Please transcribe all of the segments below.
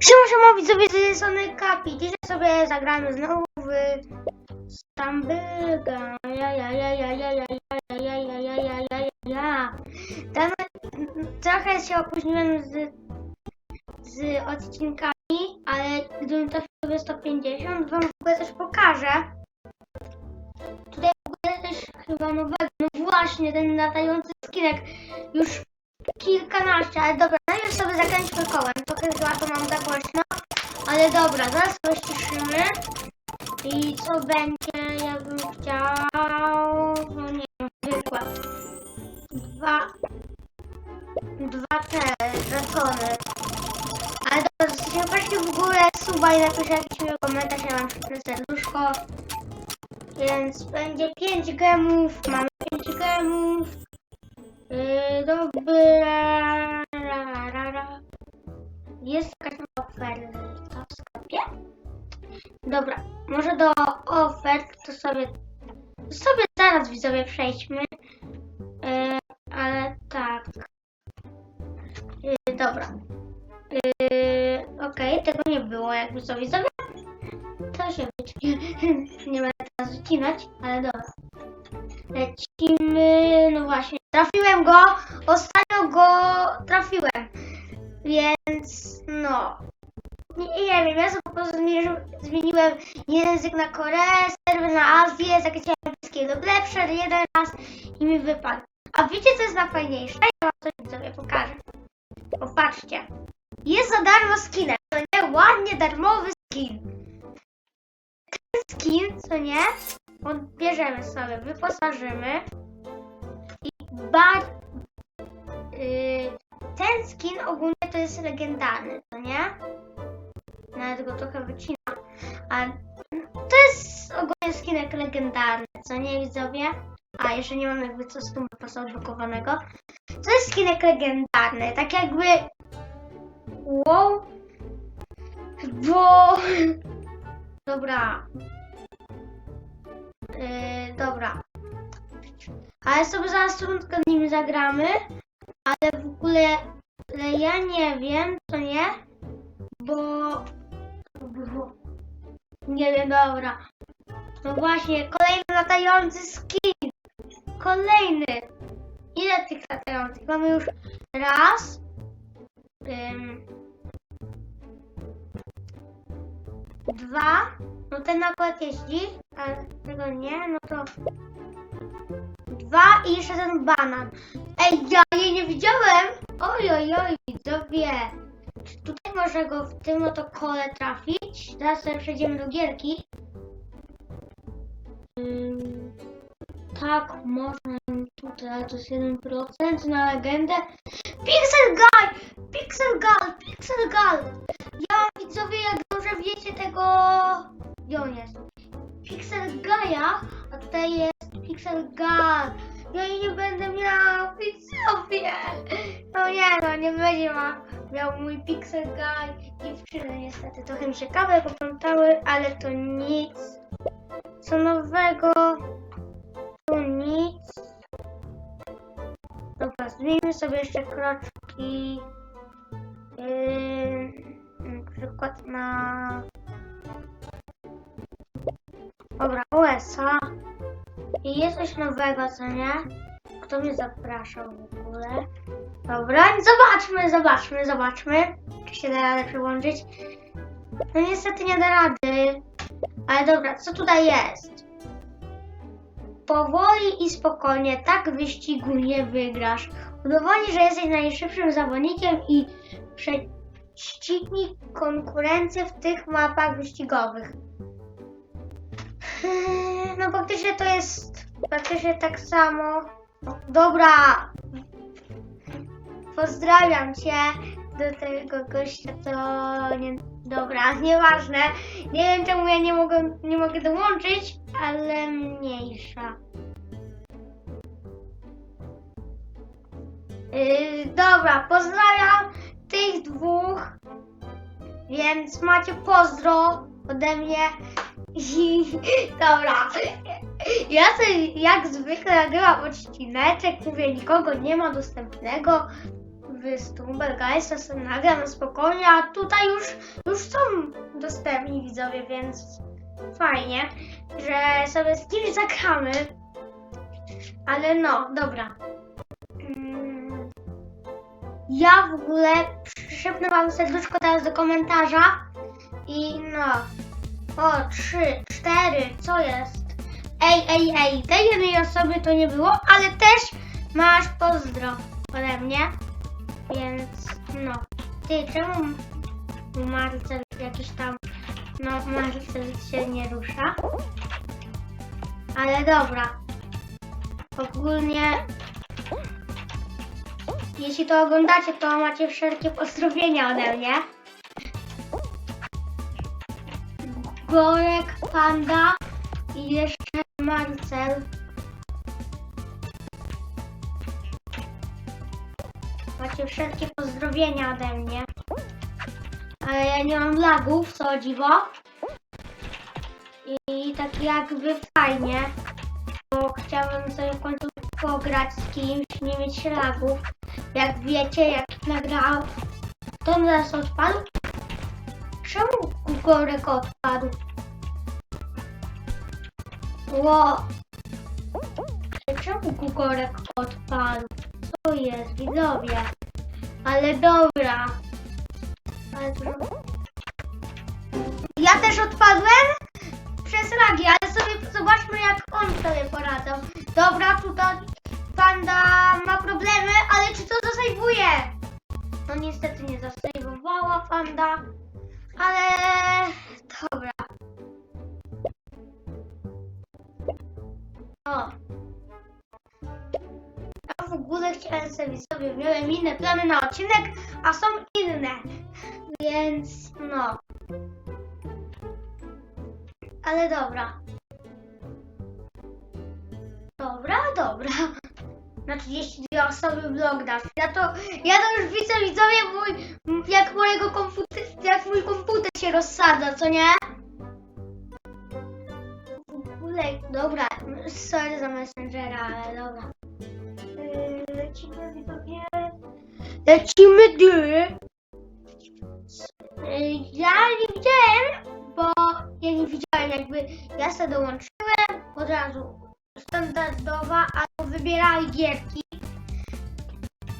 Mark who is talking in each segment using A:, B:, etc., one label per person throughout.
A: Siema, siema widzowie z tej strony Kapi. Dzisiaj sobie zagramy znowu w Stambyga. Ja, ja, ja, ja, ja, ja, ja, ja, ja, ja, ja, ja, ja, ja. Trochę się opóźniłem z, z odcinkami, ale gdybym trafił sobie 150, wam w ogóle też pokażę. Tutaj w ogóle też chyba nowego, no właśnie, ten latający skinek. Już kilkanaście, ale dobra, sobie zakręćmy kołem. Trochę zła to mam za głośno, ale dobra, zaraz ściszymy. I co będzie, ja bym chciał, no nie wiem, zwykłe. Dwa, dwa te dragony. Ale dobra, zostawcie właśnie w ogóle suba i napiszę jakiś miły komentarz, ja mam szybkie serduszko. Więc będzie 5 gemów, mamy 5 gemów. Yy, dobra. Ra, ra, ra. Jest jakaś oferta w sklepie? Dobra, może do ofert to sobie sobie zaraz widzowie przejdźmy. Yy, ale tak. Yy, dobra. Yy, Okej, tego nie było jakby co widzowie. To się wytnie. nie będę teraz wycinać, ale dobra. Lecimy, no właśnie, trafiłem go, ostatnio go trafiłem, więc no, nie, nie wiem, ja sobie po prostu zmieniłem język na Koreę, serwer na Azję, zakręciłem angielski lub lepsze jeden raz i mi wypadł. A wiecie co jest najfajniejsze? Ja wam coś sobie pokażę. Popatrzcie, jest za darmo skinek, to nie? Ładnie darmowy skin. Ten skin, co nie? odbierzemy sobie, wyposażymy i bar... Yy, ten skin ogólnie to jest legendarny, to nie? Nawet go trochę wycinam. A to jest ogólnie skinek legendarny, co nie widzowie? A, jeszcze nie mam jakby co z tym wypasa odblokowanego. To jest skinek legendarny, tak jakby... Wow. Bo... Dobra, Yy, dobra. Ale sobie zaraz rundkę nim zagramy. Ale w ogóle ale ja nie wiem, co nie? Bo... bo nie wiem, dobra. No właśnie, kolejny latający skin. Kolejny. Ile tych latających? Mamy już raz. Ym, dwa. No ten akurat jeździ, a tego nie, no to dwa i jeszcze ten banan. Ej, ja jej nie widziałem! Oj, oj, oj, widzowie. Czy tutaj może go w tym oto kole trafić? Teraz sobie przejdziemy do gierki. Ym, tak, można tutaj, to jest 1% na legendę. Pixel Guy! Pixel Guy! Pixel Guy! Ja widzowie, jak dobrze wiecie tego... Gdzie on jest? Pixel Gaia, a tutaj jest Pixel Gal. Ja jej nie będę miał, widzowie. No nie, no nie będzie ma, miał mój Pixel Guy dziewczyny niestety. Trochę mi się kawy poplątały, ale to nic. Co nowego? To nic. Dobra, zmienimy sobie jeszcze kroczki. Yy, na przykład na Dobra, USA. I jest coś nowego, co nie? Kto mnie zapraszał w ogóle? Dobra, zobaczmy, zobaczmy, zobaczmy. Czy się da radę przyłączyć? No niestety nie da rady. Ale dobra, co tutaj jest? Powoli i spokojnie, tak wyścigu nie wygrasz. Udowodnij, że jesteś najszybszym zawodnikiem i prześcignij konkurencję w tych mapach wyścigowych. Eee, No faktycznie to jest praktycznie tak samo. Dobra. Pozdrawiam cię do tego gościa, to nie... Dobra, nieważne. Nie wiem czemu ja nie mogę, nie mogę dołączyć, ale mniejsza. Yy, dobra, pozdrawiam tych dwóch. Więc macie pozdro ode mnie. Dobra. Ja sobie jak zwykle nagrywam odcineczek, mówię, nikogo nie ma dostępnego, w jest czasem nagram spokojnie, a tutaj już, już są dostępni widzowie, więc fajnie, że sobie z nimi zagramy. Ale no, dobra. Mm, Ja w ogóle przyszepnę wam serduszko teraz do komentarza i no. O, trzy, cztery, co jest? Ej, ej, ej, tej jednej osoby to nie było, ale też masz pozdro ode mnie. Więc no. Ty, czemu Marcel jakiś tam. No, Marcel się nie rusza. Ale dobra. Ogólnie. Jeśli to oglądacie, to macie wszelkie pozdrowienia ode mnie. Gorek, Panda i jeszcze Marcel. Macie wszelkie pozdrowienia ode mnie. Ale ja nie mam lagów, co dziwo. I tak jakby fajnie. Bo chciałabym sobie w końcu pograć z kimś, nie mieć lagów. Jak wiecie, jak nagrał. To zaraz odpadł? Czemu Gugorek odpadł? Ło. Czemu Gugorek odpadł? Co jest, widzowie? Ale dobra. Ja też odpadłem przez lagi, ale sobie zobaczmy jak on sobie poradzał. Dobra, tutaj panda ma problemy, ale czy to zasejwuje? No niestety nie zasejwowała panda, ale dobra. O. Ja w ogóle chciałem sobie sobie, miałem inne plany na odcinek, a są inne. Więc no. Ale dobra. Dobra, dobra. Na 32 osoby blog dasz. Ja to, ja to już widzę widzowie mój, jak mojego komputer, jak mój komputer się rozsadza, co nie? Ogóle, dobra, sorry za Messengera, ale dobra. Yy, Lecimy widzowie. Lecimy dy. Yy, Ja nie widziałem, bo ja nie widziałem jakby ja sobie dołączyłem od razu standardowa, albo wybierali gierki.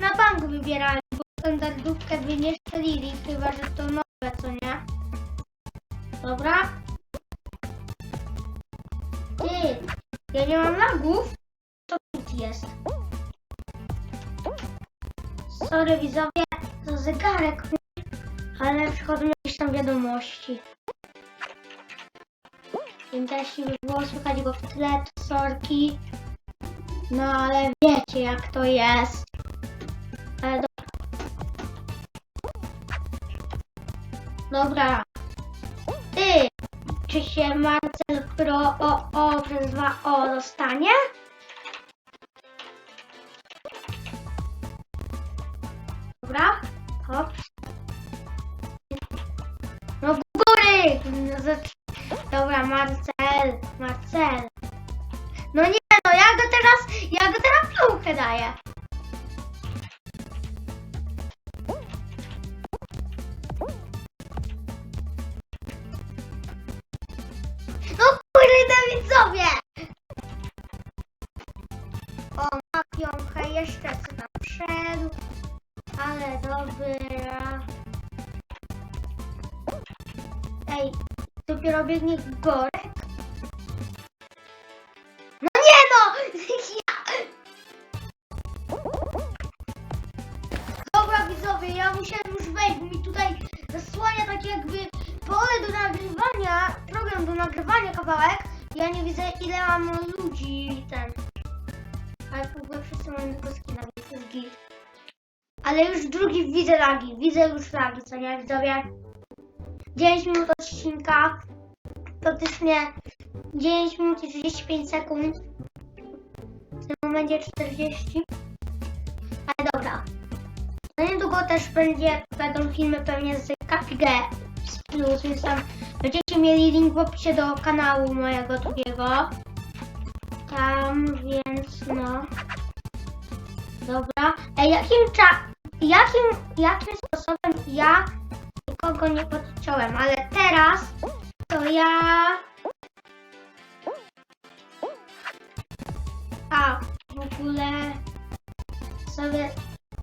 A: Na bank wybierali, bo standardówkę by nie strzelili, chyba że to nowe, co nie? Dobra. Ty, ja nie mam lagów. To tu jest. Sorry widzowie, to zegarek, ale przychodzą jakieś tam wiadomości. Więc jeśli by było słychać go w tle, to sorki. No ale wiecie jak to jest. Ale do... Dobra. Ty, czy się Marcel Pro o, o przez 2 o dostanie? Dobra. Hop. No w góry! No, Dobra, Marcel, Marcel. No nie, no ja go teraz, ja go teraz piłkę daję. No kurde widzowie! O, ma piątkę, jeszcze co tam. Ale dobra. Ej, dopiero biegnie Gorek? No nie no! Ja... Dobra widzowie, ja musiałem już wejść, bo mi tutaj zasłania tak jakby pole do nagrywania, program do nagrywania kawałek. Ja nie widzę ile mam ludzi ten. Ale w ogóle wszyscy mają tylko skina, więc to jest git. Ale już drugi widzę lagi, widzę już lagi, co nie widzowie? 9 minut odcinka, praktycznie 9 minut i 35 sekund. W tym momencie 40. Ale dobra. No niedługo też będzie, będą filmy pewnie z KPG Plus, więc tam będziecie mieli link w opisie do kanału mojego drugiego. Tam, więc no. Dobra. Ej, jakim cza... jakim, jakim sposobem ja nikogo nie podciąłem, ale teraz to ja... A, w ogóle sobie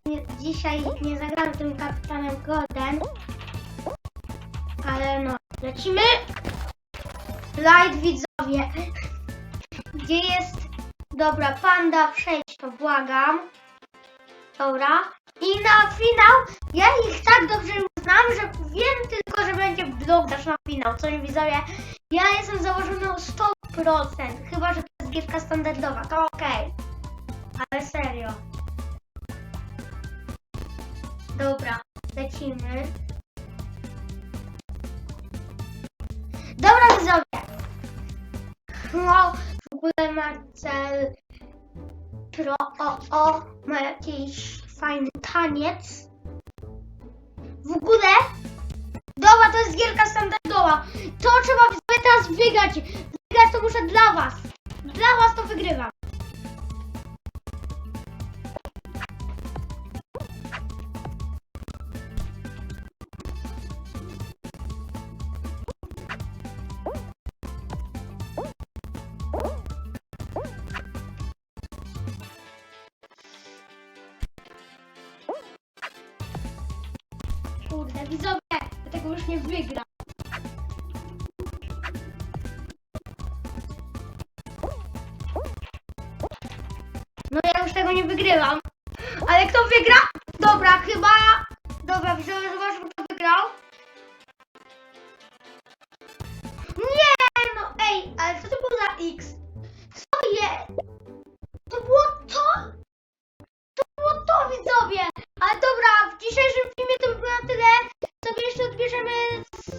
A: nie, dzisiaj nie zagram tym kapitanem Golden, ale no, lecimy. Light widzowie. Gdzie jest... Dobra, panda, przejdź to, błagam. Dobra. I na finał, ja ich tak dobrze już znam, że wiem tylko, że będzie blok dasz na finał. Co nie widzowie? Ja jestem założony o 100%. Chyba, że to jest gierka standardowa, to okej. Ale serio. Dobra, lecimy. Dobra widzowie. No, w ogóle Marcel Pro o, o, ma jakiś fajny taniec. W ogóle, dobra, to jest gierka standardowa. To trzeba teraz wygrać. Wygrać to muszę dla was. Dla was to wygrywam. Kurde, widzowie, tego już nie wygram. No ja już tego nie wygrywam. Ale kto wygra? Dobra, chyba... Dobra, widzowie, zobaczmy kto wygrał. Nie, no ej, ale co to było za X? Co je? To było to? To było to, widzowie! Ale dobra, w dzisiejszym filmie to by było na tyle. Sobie jeszcze odbierzemy z